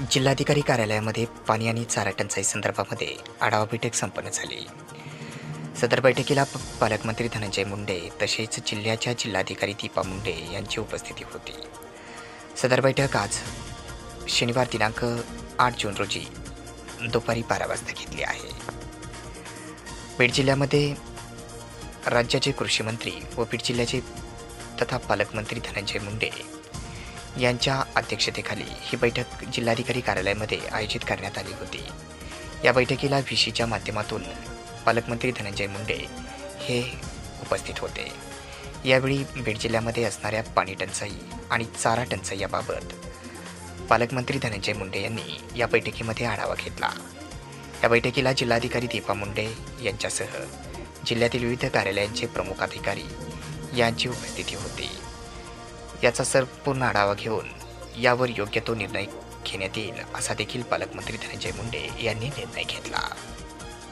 जिल्हाधिकारी कार्यालयामध्ये पाणी आणि चारा टंचाई संदर्भामध्ये आढावा बैठक संपन्न झाली. सदर बैठकीला पालकमंत्री धनंजय मुंडे तसेच जिल्ह्याच्या जिल्हाधिकारी दीपा मुंडे यांची उपस्थिती होती. सदर बैठक आज शनिवार दिनांक आठ जून रोजी दुपारी बारा वाजता घेतली आहे. बीड जिल्ह्यामध्ये राज्याचे कृषी मंत्री व बीड जिल्ह्याचे तथा पालकमंत्री धनंजय मुंडे यांच्या अध्यक्षतेखाली ही बैठक जिल्हाधिकारी कार्यालयामध्ये आयोजित करण्यात आली होती. या बैठकीला व्ही सीच्या माध्यमातून पालकमंत्री धनंजय मुंडे हे उपस्थित होते. यावेळी बीड जिल्ह्यामध्ये असणाऱ्या पाणी टंचाई आणि चारा टंचाई याबाबत पालकमंत्री धनंजय मुंडे यांनी या बैठकीमध्ये आढावा घेतला. या बैठकीला जिल्हाधिकारी दीपा मुंडे यांच्यासह जिल्ह्यातील विविध कार्यालयांचे प्रमुख अधिकारी यांची उपस्थिती होती. याचा संपूर्ण आढावा घेऊन यावर योग्य तो निर्णय घेण्यात येईल असा देखील पालकमंत्री धनंजय मुंडे यांनी निर्णय घेतला.